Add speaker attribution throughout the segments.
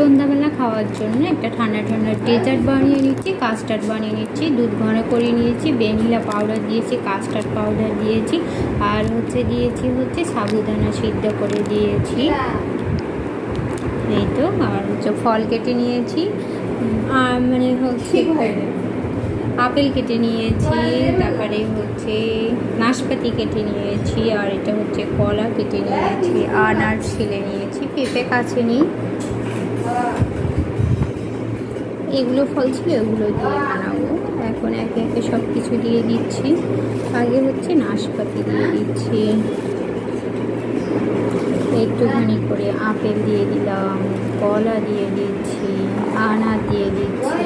Speaker 1: সন্ধ্যাবেলা খাওয়ার জন্য একটা ঠান্ডা ঠান্ডা ডেজার্ট বানিয়ে নিচ্ছি কাস্টার্ড বানিয়ে নিচ্ছি দুধ ঘন করে নিয়েছি ভ্যানিলা পাউডার দিয়েছি কাস্টার্ড পাউডার দিয়েছি আর হচ্ছে দিয়েছি হচ্ছে সাবুদানা সিদ্ধ করে দিয়েছি। এই তো আর হচ্ছে ফল কেটে নিয়েছি আর মানে হচ্ছে আপেল কেটে নিয়েছি তারপরে হচ্ছে নাশপাতি কেটে নিয়েছি আর এটা হচ্ছে কলা কেটে নিয়েছি আনার ছিলে নিয়েছি পেঁপে কাছে নিই। এগুলো ফল ছিল, এগুলো দিয়ে বানাবো। এখন একে একে সব কিছু দিয়ে দিচ্ছি। আগে হচ্ছে নাশপাতি দিয়ে দিচ্ছি। একটুখানি করে আপেল দিয়ে দিলাম, কলা দিয়ে দিচ্ছি আনার দিয়ে দিচ্ছি।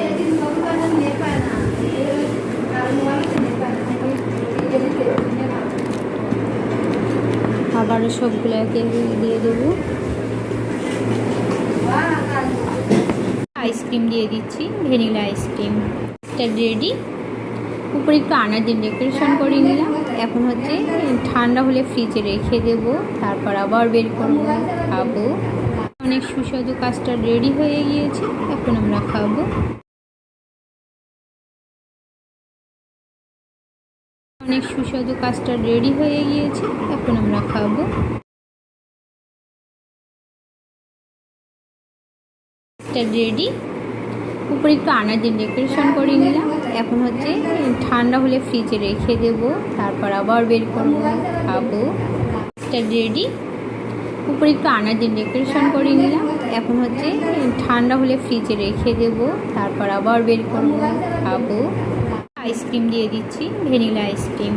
Speaker 1: আবারও সবগুলো একে দিয়ে দেবো। আইসক্রিম দিয়ে দিচ্ছি, ভ্যানিলা আইসক্রিম। রেডি উপরে একটু আনার দিয়ে ডেকোরেশন করে নিলাম। এখন হচ্ছে, ঠান্ডা হলে ফ্রিজে রেখে দেব, তারপর আবার বের করব, খাব। অনেক সুস্বাদু কাজটা রেডি হয়ে গিয়েছে, এখন আমরা খাব। অনেক সুস্বাদু কাজটা রেডি হয়ে গিয়েছে, এখন আমরা খাব। এটা রেডি উপরে একটু আনার দিয়ে ডেকোরেশন করে নিলাম। এখন হচ্ছে ঠান্ডা হলে ফ্রিজে রেখে দেব। তারপর আবার বের করব খাব। এটা রেডি উপরে একটু আনার দিয়ে ডেকোরেশন করে নিলাম। এখন হচ্ছে ঠান্ডা হলে ফ্রিজে রেখে দেব। তারপর আবার বের করব খাব। আইসক্রিম দিয়ে দিচ্ছি, ভ্যানিলা আইসক্রিম।